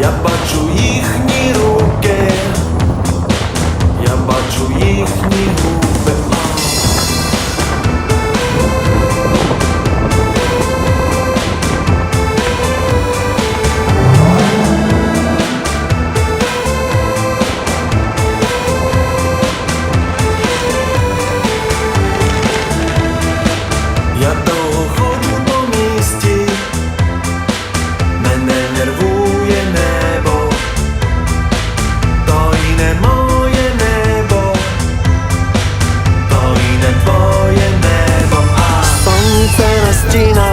я бачу їхні руки, я бачу їхні руки. Christina.